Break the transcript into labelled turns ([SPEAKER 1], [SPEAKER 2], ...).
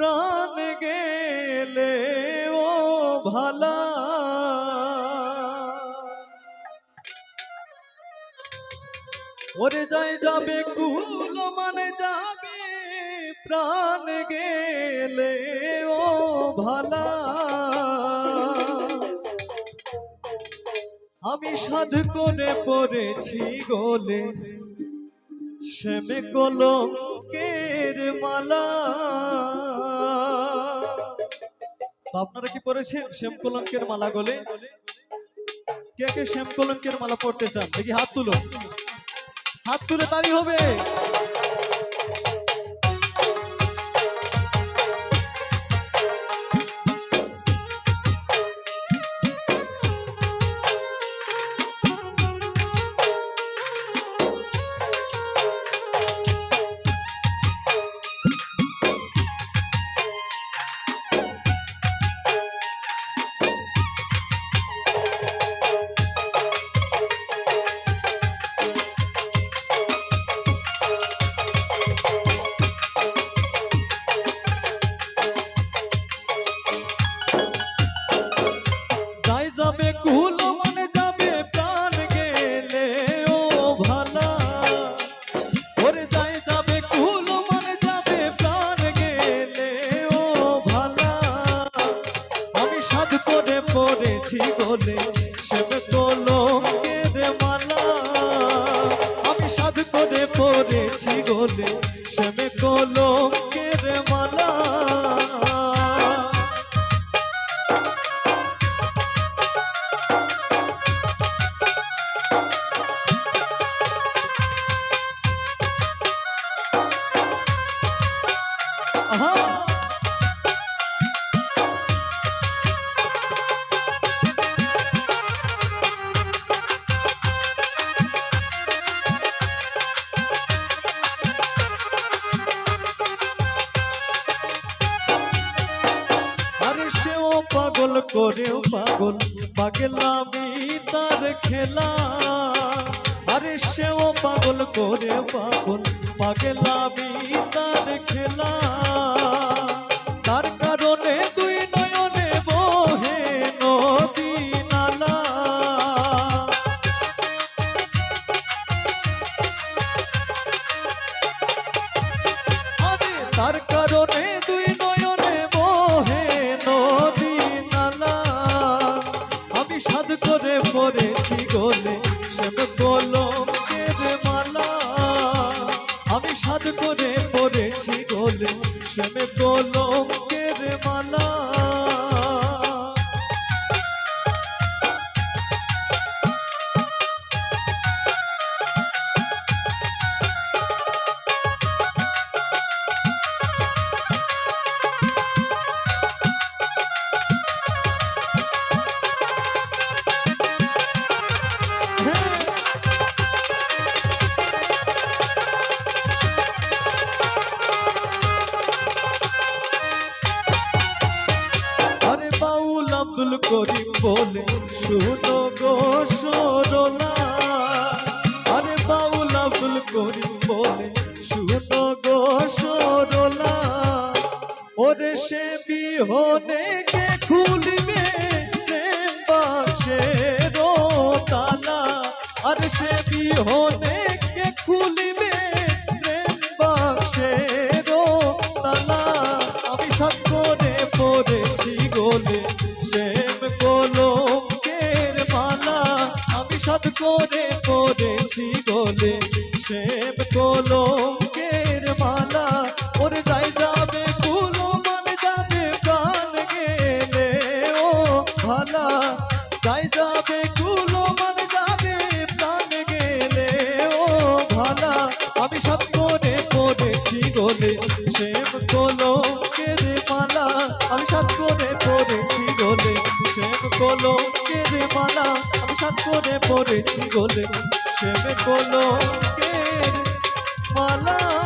[SPEAKER 1] প্রাণ গেলে, ও ভালা। ওরে যাই যাবে কুল মানে যাবে প্রাণ গেলে, ও ভালা। আমি সাধ করে পড়েছি গোলে, শ্যামে কলঙ্কের মালা। আপনারা কি পড়েছেন শ্যাম কলঙ্কের মালা গলে? কে কে শ্যাম কলঙ্কের মালা পড়তে চান? দেখি হাত তুলো। হাত তুলে তারি হবে। পড়েছি বলে সেবে কলঙ্কের পাগল করেও পাগল পাগলামি তার খেলা। আরে সেও পাগল করে পাগল পাগলামি তার খেলা। তার কারণে দুই নয়নে বহে নদী নালা। আরে তার সাধ করে পড়েছি গোলে শ্যাম কলঙ্কের মালা। আমি সাদ করে পড়েছি গোলে শ্যাম কলঙ্কের বলে, শুনো গো সরলা আরে বাউল আব্দুল করিম বলে, শুনো গো সরলা ওরে সে বিহনে কে খুলবে বাক্সের তালা? আর সে বিহনে কে খুলবে বাক্সের তালা? আমি সাত করে পড়েছি গোলে কলঙ্কের মালা, ওরে যাই যাবে কুলো মানে যাবে ও ভালা যাই যাবে যাবে প্রাণ গেলে। ও ভালা, আমি সাত করে পড়েছি গোলে। শ্যাম কলঙ্কের মালা, আমি সাত করে পড়েছি গোলে। শ্যাম কলঙ্কের মালা, আমি সাত করে পড়েছি গোলে। শ্যাম কলঙ্কের মালা